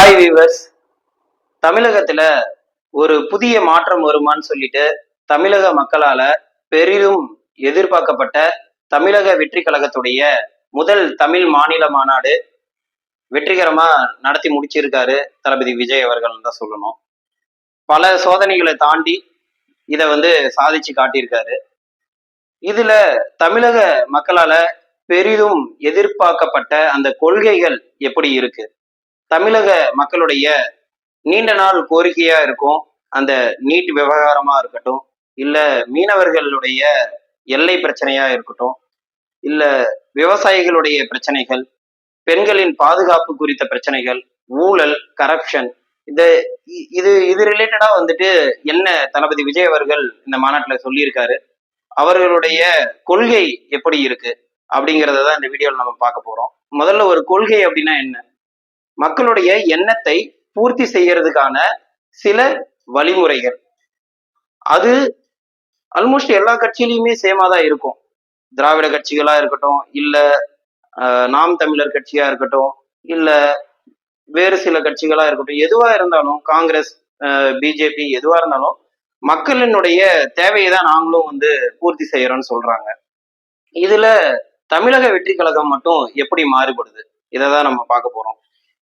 Hi viewers தமிழகத்துல ஒரு புதிய மாற்றம் வருமான்னு சொல்லிட்டு தமிழக மக்களால பெரிதும் எதிர்பார்க்கப்பட்ட தமிழக வெற்றி கழகத்துடைய முதல் தமிழ் மாநில மாநாடு வெற்றிகரமா நடத்தி முடிச்சிருக்காரு தளபதி விஜய் அவர்கள் தான் சொல்லணும். பல சோதனைகளை தாண்டி இதை வந்து சாதிச்சு காட்டியிருக்காரு. இதுல தமிழக மக்களால பெரிதும் எதிர்பார்க்கப்பட்ட அந்த கொள்கைகள் எப்படி இருக்கு? தமிழக மக்களுடைய நீண்ட நாள் கோரிக்கையா இருக்கும். அந்த நீட் விவகாரமா இருக்கட்டும் இல்ல மீனவர்களுடைய எல்லை பிரச்சனையா இருக்கட்டும் இல்ல விவசாயிகளுடைய பிரச்சனைகள் பெண்களின் பாதுகாப்பு குறித்த பிரச்சனைகள் ஊழல் கரப்ஷன் இந்த இ- இது இது ரிலேட்டடா வந்துட்டு என்ன தளபதி விஜய் அவர்கள் இந்த மாநாட்டுல சொல்லியிருக்காரு அவர்களுடைய கொள்கை எப்படி இருக்கு அப்படிங்கறத தான் இந்த வீடியோவில் நம்ம பார்க்க போறோம். முதல்ல ஒரு கொள்கை அப்படின்னா என்ன? மக்களுடைய எண்ணத்தை பூர்த்தி செய்யறதுக்கான சில வழிமுறைகள். அது ஆல்மோஸ்ட் எல்லா கட்சியிலையுமே சேமா தான் இருக்கும். திராவிட கட்சிகளா இருக்கட்டும் இல்ல ஆஹ், நாம் தமிழர் கட்சியா இருக்கட்டும் இல்ல வேறு சில கட்சிகளா இருக்கட்டும் எதுவா இருந்தாலும் காங்கிரஸ் பிஜேபி எதுவா இருந்தாலும் மக்களினுடைய தேவையை தான் நாங்களும் வந்து பூர்த்தி செய்யறோம்னு சொல்றாங்க. இதுல தமிழக வெற்றி கழகம் மட்டும் எப்படி மாறுபடுது? இதை தான் நம்ம பார்க்க போறோம்.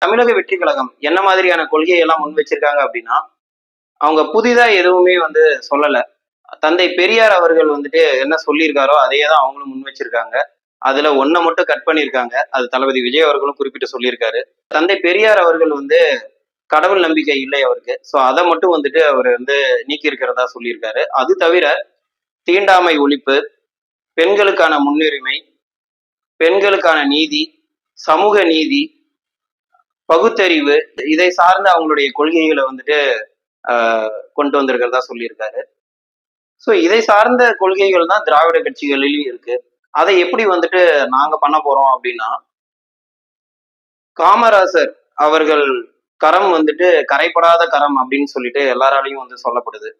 தமிழக வெற்றி கழகம் என்ன மாதிரியான கொள்கையெல்லாம் முன் வச்சிருக்காங்க அப்படின்னா அவங்க புதிதா எதுவுமே வந்து சொல்லல. தந்தை பெரியார் அவர்கள் வந்துட்டு என்ன சொல்லியிருக்காரோ அதையே தான் அவங்களும் முன் வச்சிருக்காங்க. அதுல ஒன்ன மட்டும் கட் பண்ணியிருக்காங்க. அது தளபதி விஜய் அவர்களும் குறிப்பிட்டு சொல்லியிருக்காரு. தந்தை பெரியார் அவர்கள் வந்து கடவுள் நம்பிக்கை இல்லை அவருக்கு. ஸோ அதை மட்டும் வந்துட்டு அவர் வந்து நீக்கி இருக்கிறதா சொல்லியிருக்காரு. அது தவிர தீண்டாமை ஒழிப்பு பெண்களுக்கான முன்னுரிமை பெண்களுக்கான நீதி சமூக நீதி பகுத்தறிவு இதை சார்ந்த அவங்களுடைய கொள்கைகளை வந்துட்டு கொண்டு வந்திருக்கிறதா சொல்லியிருக்காரு. ஸோ இதை சார்ந்த கொள்கைகள் தான் திராவிட கட்சிகளிலும் இருக்கு. அதை எப்படி வந்துட்டு நாங்க பண்ண போறோம் அப்படின்னா காமராசர் அவர்கள் கரம் வந்துட்டு கரைப்படாத கரம் அப்படின்னு சொல்லிட்டு எல்லாராலையும் வந்து சொல்லப்படுது.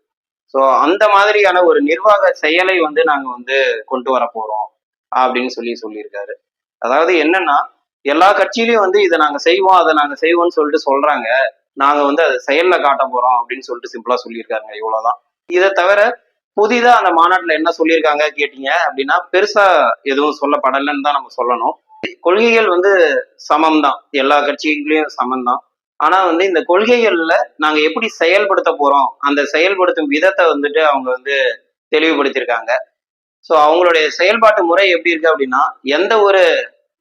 ஸோ அந்த மாதிரியான ஒரு நிர்வாக செயலை வந்து நாங்க வந்து கொண்டு வர போறோம் அப்படின்னு சொல்லி சொல்லியிருக்காரு. அதாவது என்னன்னா எல்லா கட்சியிலையும் வந்து இதை நாங்க செய்வோம் அதை நாங்க செய்வோம்னு சொல்லிட்டு சொல்றாங்க. நாங்க வந்து அதை செயல்ல காட்ட போறோம் அப்படின்னு சொல்லிட்டு சிம்பிளா சொல்லியிருக்காங்க இவ்வளவுதான். இதை தவிர புதிதா அந்த மாநாட்டுல என்ன சொல்லியிருக்காங்க கேட்டீங்க அப்படின்னா பெருசா எதுவும் சொல்லப்படலைன்னு தான் நம்ம சொல்லணும். கொள்கைகள் வந்து சமம் தான் எல்லா கட்சிகளையும் சமம் தான் ஆனா வந்து இந்த கொள்கைகள்ல நாங்க எப்படி செயல்படுத்த போறோம் அந்த செயல்படுத்தும் விதத்தை வந்துட்டு அவங்க வந்து தெளிவுபடுத்தியிருக்காங்க. ஸோ அவங்களுடைய செயல்பாட்டு முறை எப்படி இருக்கு அப்படின்னா எந்த ஒரு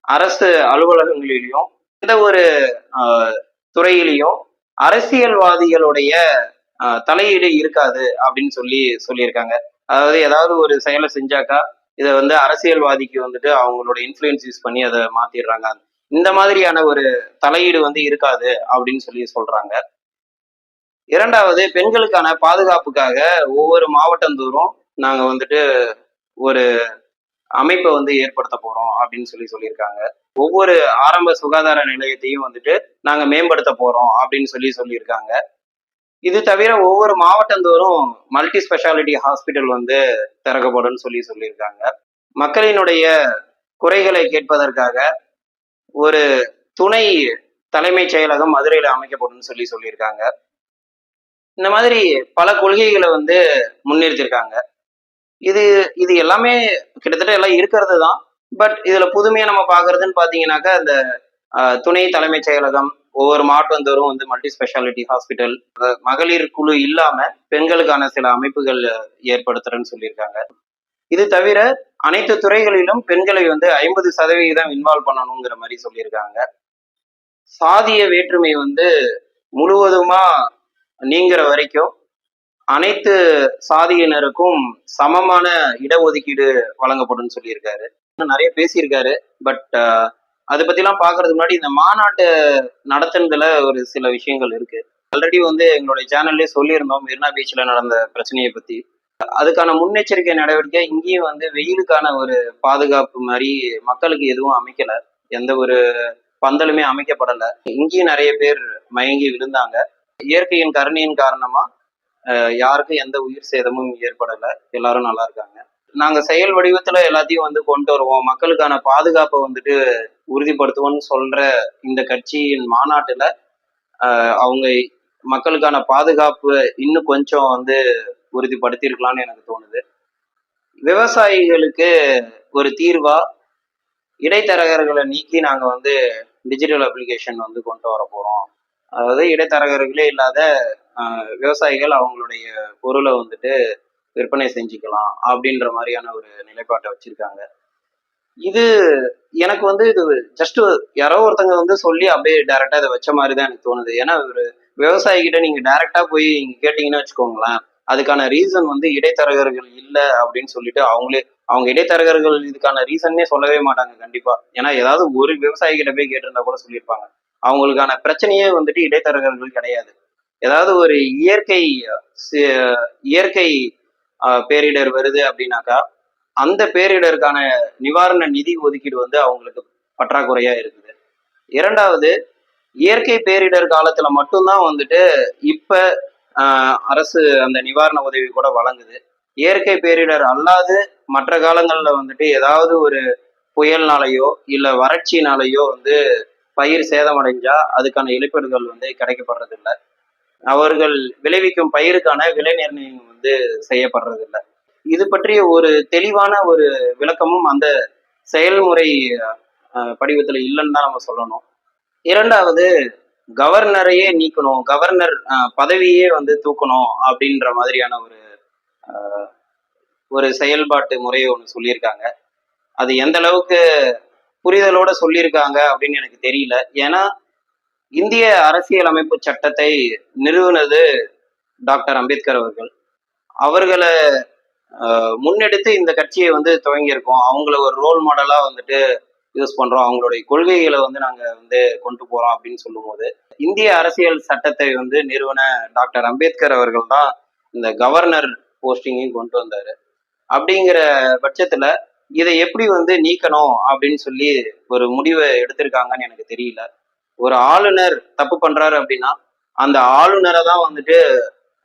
அரசு அலுவலகங்களிலையும் எந்த ஒரு ஆஹ், துறையிலையும் அரசியல்வாதிகளுடைய தலையீடு இருக்காது அப்படின்னு சொல்லி சொல்லியிருக்காங்க. அதாவது ஏதாவது ஒரு செயலை செஞ்சாக்கா இதை வந்து அரசியல்வாதிக்கு வந்துட்டு அவங்களோட இன்ஃப்ளூயன்ஸ் யூஸ் பண்ணி அதை மாத்திடுறாங்க. இந்த மாதிரியான ஒரு தலையீடு வந்து இருக்காது அப்படின்னு சொல்லி சொல்றாங்க. இரண்டாவது பெண்களுக்கான பாதுகாப்புக்காக ஒவ்வொரு மாவட்டந்தோறும் நாங்க வந்துட்டு ஒரு அமைப்பை வந்து ஏற்படுத்த போறோம் அப்படின்னு சொல்லி சொல்லியிருக்காங்க. ஒவ்வொரு ஆரம்ப சுகாதார நிலையத்தையும் வந்துட்டு நாங்க மேம்படுத்த போறோம் அப்படின்னு சொல்லி சொல்லியிருக்காங்க. இது தவிர ஒவ்வொரு மாவட்டந்தோறும் மல்டி ஸ்பெஷாலிட்டி ஹாஸ்பிட்டல் வந்து திறக்கப்படும் சொல்லி சொல்லியிருக்காங்க. மக்களினுடைய குறைகளை கேட்பதற்காக ஒரு துணை தலைமைச் செயலகம் மதுரையில அமைக்கப்படும் சொல்லி சொல்லியிருக்காங்க. இந்த மாதிரி பல கொள்கைகளை வந்து முன்னிறுத்திருக்காங்க இது இது எல்லாமே கிட்டத்தட்ட எல்லாம் இருக்கிறது தான் பட் இதுல புதுமையா நம்ம பாக்குறதுன்னு பாத்தீங்கன்னாக்கா இந்த துணை தலைமைச் செயலகம் ஒவ்வொரு மாவட்டந்தோறும் வந்து மல்டி ஸ்பெஷாலிட்டி ஹாஸ்பிட்டல் மகளிர் குழு இல்லாம பெண்களுக்கான சில அமைப்புகள் ஏற்படுத்துறேன்னு சொல்லியிருக்காங்க. இது தவிர அனைத்து துறைகளிலும் பெண்களை வந்து ஐம்பது சதவிகிதம் இன்வால்வ் பண்ணணுங்கிற மாதிரி சொல்லியிருக்காங்க. சாதிய வேற்றுமை வந்து முழுவதுமா நீங்கிற வரைக்கும் அனைத்து சாதியினருக்கும் சமமான இடஒதுக்கீடு வழங்கப்படும் சொல்லியிருக்காரு. இன்னும் நிறைய பேசியிருக்காரு. பட் அதை பத்திலாம் பாக்குறதுக்கு முன்னாடி இந்த மாநாட்டு நடத்துனதுல ஒரு சில விஷயங்கள் இருக்கு. ஆல்ரெடி வந்து எங்களுடைய சேனல்லே சொல்லியிருந்தோம் மெரினா பீச்ல நடந்த பிரச்சனையை பத்தி. அதுக்கான முன்னெச்சரிக்கை நடவடிக்கை இங்கேயும் வந்து வெயிலுக்கான ஒரு பாதுகாப்பு மாதிரி மக்களுக்கு எதுவும் அமைக்கல. எந்த ஒரு பந்தலுமே அமைக்கப்படலை. இங்கேயும் நிறைய பேர் மயங்கி விழுந்தாங்க. இயற்கையின் கருணையின் காரணமா யாருக்கும் எந்த உயிர் சேதமும் ஏற்படலை. எல்லாரும் நல்லா இருக்காங்க. நாங்க செயல் வடிவத்துல எல்லாத்தையும் வந்து கொண்டு வருவோம். மக்களுக்கான பாதுகாப்பை வந்துட்டு உறுதிப்படுத்துவோம்னு சொல்ற இந்த கட்சியின் மாநாட்டுல அவங்க மக்களுக்கான பாதுகாப்பு இன்னும் கொஞ்சம் வந்து உறுதிப்படுத்தியிருக்கலாம்னு எனக்கு தோணுது. விவசாயிகளுக்கு ஒரு தீர்வா இடைத்தரகர்களை நீக்கி நாங்க வந்து டிஜிட்டல் அப்ளிகேஷன் வந்து கொண்டு வர போறோம். அதாவது இடைத்தரகர்களே இல்லாத விவசாயிகள் அவங்களுடைய பொருளை வந்துட்டு விற்பனை செஞ்சுக்கலாம் அப்படின்ற மாதிரியான ஒரு நிலைப்பாட்டை வச்சிருக்காங்க. இது எனக்கு வந்து இது ஜஸ்ட் யாரோ ஒருத்தங்க வந்து சொல்லி அப்படியே டைரக்டா இதை வச்ச மாதிரி தான் எனக்கு தோணுது. ஏன்னா ஒரு விவசாயிகிட்ட நீங்க டைரக்டா போய் நீங்க கேட்டீங்கன்னு வச்சுக்கோங்களேன் அதுக்கான ரீசன் வந்து இடைத்தரகர்கள் இல்லை அப்படின்னு சொல்லிட்டு அவங்களே அவங்க இடைத்தரகர்கள் இதுக்கான ரீசன்னே சொல்லவே மாட்டாங்க கண்டிப்பா. ஏன்னா ஏதாவது ஒரு விவசாயிகிட்ட போய் கேட்டிருந்தா கூட சொல்லியிருப்பாங்க. அவங்களுக்கான பிரச்சனையே வந்துட்டு இடைத்தரகர்கள் கிடையாது. ஏதாவது ஒரு இயற்கை இயற்கை பேரிடர் வருது அப்படின்னாக்கா அந்த பேரிடருக்கான நிவாரண நிதி ஒதுக்கீடு வந்து அவங்களுக்கு பற்றாக்குறையா இருக்குது. இரண்டாவது இயற்கை பேரிடர் காலத்துல மட்டும்தான் வந்துட்டு இப்ப அரசு அந்த நிவாரண உதவி கூட வழங்குது. இயற்கை பேரிடர் அல்லாது மற்ற காலங்கள்ல வந்துட்டு ஏதாவது ஒரு புயல்னாலேயோ இல்ல வறட்சினாலேயோ வந்து பயிர் சேதமடைஞ்சா அதுக்கான இழப்பீடுகள் வந்து கிடைக்கப்படுறது இல்லை அவர்கள் விளைவிக்கும் பயிருக்கான விலை நிர்ணயம் வந்து செய்யப்படுறதில்ல. இது பற்றிய ஒரு தெளிவான ஒரு விளக்கமும் அந்த செயல்முறை படிவத்தில் இல்லைன்னு தான் நம்ம சொல்லணும். இரண்டாவது கவர்னரையே நீக்கணும் கவர்னர் பதவியே வந்து தூக்கணும் அப்படின்ற மாதிரியான ஒரு ஒரு செயல்பாட்டு முறையை ஒன்று சொல்லியிருக்காங்க. அது எந்த அளவுக்கு புரிதலோட சொல்லியிருக்காங்க அப்படின்னு எனக்கு தெரியல. ஏன்னா இந்திய அரசியலமைப்பு சட்டத்தை நிறுவனது டாக்டர் அம்பேத்கர் அவர்கள். அவர்களை முன்னெடுத்து இந்த கட்சியை வந்து துவங்கியிருக்கோம். அவங்கள ஒரு ரோல் மாடலா வந்துட்டு யூஸ் பண்றோம். அவங்களுடைய கொள்கைகளை வந்து நாங்க வந்து கொண்டு போறோம் அப்படின்னு சொல்லும்போது இந்திய அரசியல் சட்டத்தை வந்து நிறுவன டாக்டர் அம்பேத்கர் அவர்கள் தான் இந்த கவர்னர் போஸ்டிங்கையும் கொண்டு வந்தாரு. அப்படிங்கிற பட்சத்துல இதை எப்படி வந்து நீக்கணும் அப்படின்னு சொல்லி ஒரு முடிவை எடுத்திருக்காங்கன்னு எனக்கு தெரியல. ஒரு ஆளுநர் தப்பு பண்றாரு அப்படின்னா அந்த ஆளுநரை தான் வந்துட்டு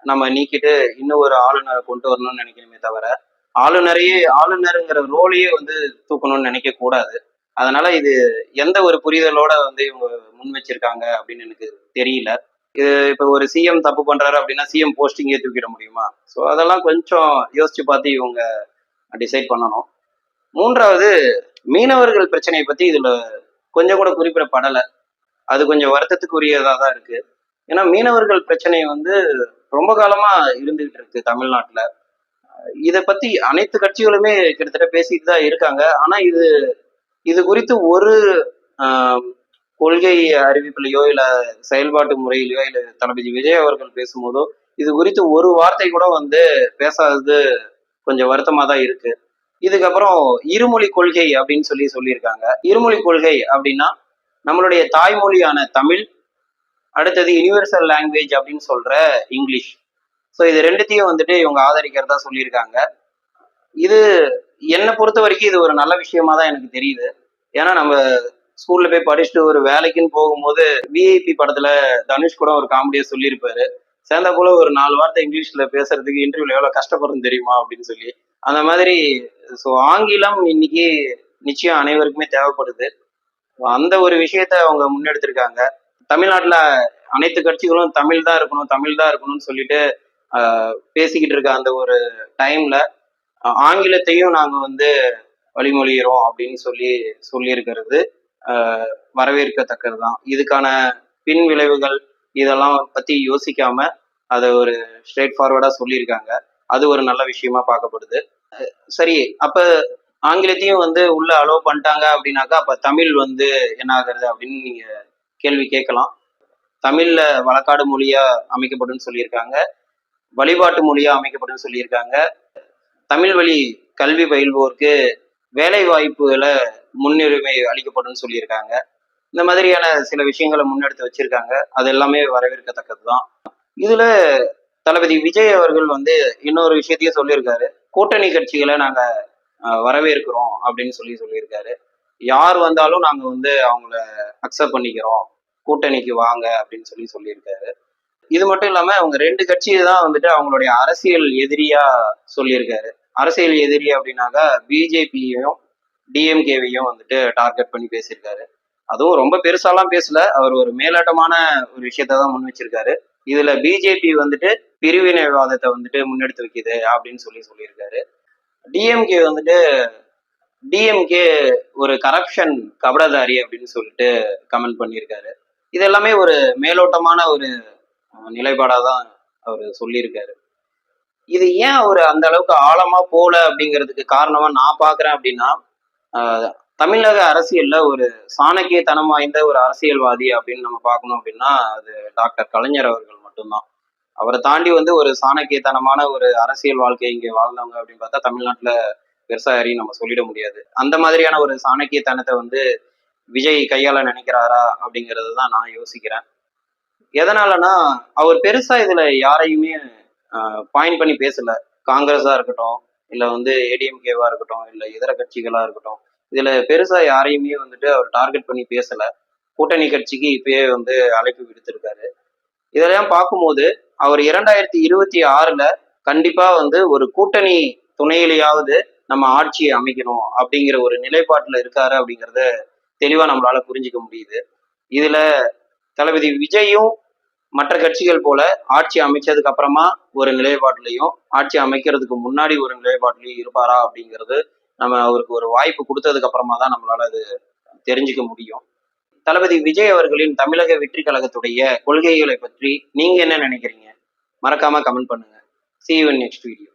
நம்ம நீக்கிட்டு இன்னும் ஒரு ஆளுநரை கொண்டு வரணும்னு நினைக்கணுமே தவிர ஆளுநரையே ஆளுநருங்கிற ரோலையே வந்து தூக்கணும்னு நினைக்க கூடாது. அதனால இது எந்த ஒரு புரிதலோட வந்து இவங்க முன் வச்சிருக்காங்க அப்படின்னு எனக்கு தெரியல. இது இப்ப ஒரு சிஎம் தப்பு பண்றாரு அப்படின்னா சிஎம் போஸ்டிங்கே தூக்கிட முடியுமா? ஸோ அதெல்லாம் கொஞ்சம் யோசிச்சு பார்த்து இவங்க டிசைட் பண்ணணும். மூன்றாவது மீனவர்கள் பிரச்சனையை பத்தி இதுல கொஞ்சம் கூட குறிப்பிடப்படலை. அது கொஞ்சம் வருத்தத்துக்குரியதாக தான் இருக்கு. ஏன்னா மீனவர்கள் பிரச்சனை வந்து ரொம்ப காலமா இருந்துகிட்டு இருக்கு தமிழ்நாட்டுல. இதை பத்தி அனைத்து கட்சிகளுமே கிட்டத்தட்ட பேசிட்டு தான் இருக்காங்க. ஆனா இது இது குறித்து ஒரு கொள்கை அறிவிப்புலையோ இல்ல செயல்பாட்டு முறையிலையோ இல்ல தளபதி விஜய் அவர்கள் பேசும்போதோ இது குறித்து ஒரு வார்த்தை கூட வந்து பேசாதது கொஞ்சம் வருத்தமா தான் இருக்கு. இதுக்கப்புறம் இருமொழி கொள்கை அப்படின்னு சொல்லி சொல்லியிருக்காங்க. இருமொழி கொள்கை அப்படின்னா நம்மளுடைய தாய்மொழியான தமிழ் அடுத்தது யுனிவர்சல் லாங்குவேஜ் அப்படின்னு சொல்ற இங்கிலீஷ். ஸோ இது ரெண்டுத்தையும் வந்துட்டு இவங்க ஆதரிக்கிறதா சொல்லியிருக்காங்க. இது என்னை பொறுத்த வரைக்கும் இது ஒரு நல்ல விஷயமா தான் எனக்கு தெரியுது. ஏன்னா நம்ம ஸ்கூல்ல போய் படிச்சுட்டு ஒரு வேலைக்குன்னு போகும்போது விஐபி படத்துல தனுஷ் கூட ஒரு காமெடியா சொல்லியிருப்பாரு. சேர்ந்தா போல ஒரு நாலு வார்த்தை இங்கிலீஷ்ல பேசுறதுக்கு இன்டர்வியூல எவ்வளவு கஷ்டப்படுறது தெரியுமா அப்படின்னு சொல்லி. அந்த மாதிரி ஸோ ஆங்கிலம் இன்னைக்கு நிச்சயம் அனைவருக்குமே தேவைப்படுது. அந்த ஒரு விஷயத்த அவங்க முன்னெடுத்திருக்காங்க. தமிழ்நாட்டுல அனைத்து கட்சிகளும் தமிழ் தான் இருக்கணும் தமிழ் தான் இருக்கணும்னு சொல்லிட்டு பேசிக்கிட்டு இருக்க அந்த ஒரு டைம்ல ஆங்கிலத்தையும் நாங்க வந்து வழிமொழிகிறோம் அப்படின்னு சொல்லி சொல்லியிருக்கிறது வரவேற்கத்தக்கது தான் இதுக்கான பின் விளைவுகள் இதெல்லாம் பத்தி யோசிக்காம அதை ஒரு ஸ்ட்ரெயிட் ஃபார்வர்டா சொல்லியிருக்காங்க. அது ஒரு நல்ல விஷயமா பார்க்கப்படுது. சரி அப்ப ஆங்கிலத்தையும் வந்து உள்ள அலோவ் பண்ணிட்டாங்க அப்படின்னாக்கா அப்ப தமிழ் வந்து என்ன ஆகுறது அப்படின்னு நீங்க கேள்வி கேட்கலாம். தமிழ்ல வழக்காடு மொழியா அமைக்கப்படும் சொல்லியிருக்காங்க. வழிபாட்டு மொழியா அமைக்கப்படும் சொல்லியிருக்காங்க. தமிழ் வழி கல்வி பயில்வோருக்கு வேலை வாய்ப்புகளை முன்னுரிமை அளிக்கப்படும் சொல்லியிருக்காங்க. இந்த மாதிரியான சில விஷயங்களை முன்னெடுத்து வச்சிருக்காங்க. அது எல்லாமே வரவேற்கத்தக்கது தான் இதுல தளபதி விஜய் அவர்கள் வந்து இன்னொரு விஷயத்தையும் சொல்லியிருக்காரு. கூட்டணி கட்சிகளை நாங்க வரவேற்கிறோம் அப்படின்னு சொல்லி சொல்லியிருக்காரு. யார் வந்தாலும் நாங்க வந்து அவங்கள அக்செப்ட் பண்ணிக்கிறோம். கூட்டணிக்கு வாங்க அப்படின்னு சொல்லி சொல்லியிருக்காரு. இது மட்டும் இல்லாம அவங்க ரெண்டு கட்சியை தான் வந்துட்டு அவங்களுடைய அரசியல் எதிரியா சொல்லியிருக்காரு. அரசியல் எதிரி அப்படின்னாக்கா பிஜேபியையும் டிஎம்கேவையும் வந்துட்டு டார்கெட் பண்ணி பேசியிருக்காரு. அதுவும் ரொம்ப பெருசாலாம் பேசல. அவர் ஒரு மேலோட்டமான ஒரு விஷயத்த தான் முன் வச்சிருக்காரு. இதுல பிஜேபி வந்துட்டு பிரிவினைவாதத்தை வந்துட்டு முன்னெடுத்து வைக்குது அப்படின்னு சொல்லி சொல்லியிருக்காரு. டிஎம்கே வந்துட்டு டிஎம்கே ஒரு கரப்ஷன் கபடதாரி அப்படின்னு சொல்லிட்டு கமெண்ட் பண்ணியிருக்காரு. இது எல்லாமே ஒரு மேலோட்டமான ஒரு நிலைப்பாடாக தான் அவர் சொல்லியிருக்காரு. இது ஏன் அவர் அந்த அளவுக்கு ஆழமா போல அப்படிங்கிறதுக்கு காரணமா நான் பாக்குறேன் அப்படின்னா தமிழக அரசியல்ல ஒரு சாணக்கியத்தனம் வாய்ந்த ஒரு அரசியல்வாதி அப்படின்னு நம்ம பார்க்கணும் அப்படின்னா அது டாக்டர் கலைஞர் அவர்கள் மட்டும்தான். அவரை தாண்டி வந்து ஒரு சாணக்கியத்தனமான ஒரு அரசியல் வாழ்க்கை இங்கே வாழ்ந்தவங்க அப்படின்னு பார்த்தா தமிழ்நாட்டில் பெருசா யாரையும் நம்ம சொல்லிட முடியாது. அந்த மாதிரியான ஒரு சாணக்கியத்தனத்தை வந்து விஜய் கையால் நினைக்கிறாரா அப்படிங்கிறது தான் நான் யோசிக்கிறேன். எதனாலனா அவர் பெருசா இதுல யாரையுமே பாயிண்ட் பண்ணி பேசல. காங்கிரஸா இருக்கட்டும் இல்ல வந்து ஏடிஎம்கேவா இருக்கட்டும் இல்ல இதர கட்சிகளா இருக்கட்டும் இதுல பெருசா யாரையுமே வந்துட்டு அவர் டார்கெட் பண்ணி பேசல. கூட்டணி கட்சிக்கு இப்பயே வந்து அழைப்பு விடுத்திருக்காரு. இதெல்லாம் பார்க்கும்போது அவர் இரண்டாயிரத்தி இருபத்தி ஆறுல கண்டிப்பா வந்து ஒரு கூட்டணி துணையிலேயாவது நம்ம ஆட்சியை அமைக்கணும் அப்படிங்கிற ஒரு நிலைப்பாட்டுல இருக்காரு அப்படிங்கிறத தெளிவா நம்மளால புரிஞ்சுக்க முடியுது. இதுல தளபதி விஜயும் மற்ற கட்சிகள் போல ஆட்சி அமைச்சதுக்கு அப்புறமா ஒரு நிலைப்பாட்டிலையும் ஆட்சி அமைக்கிறதுக்கு முன்னாடி ஒரு நிலைப்பாட்டிலையும் இருப்பாரா அப்படிங்கிறது நம்ம அவருக்கு ஒரு வாய்ப்பு கொடுத்ததுக்கு அப்புறமா தான் நம்மளால அது தெரிஞ்சுக்க முடியும். தளபதி விஜய் அவர்களின் தமிழக வெற்றி கழகத்துடைய கொள்கைகளை பற்றி நீங்க என்ன நினைக்கிறீங்க? மறக்காம கமெண்ட் பண்ணுங்க. C you next video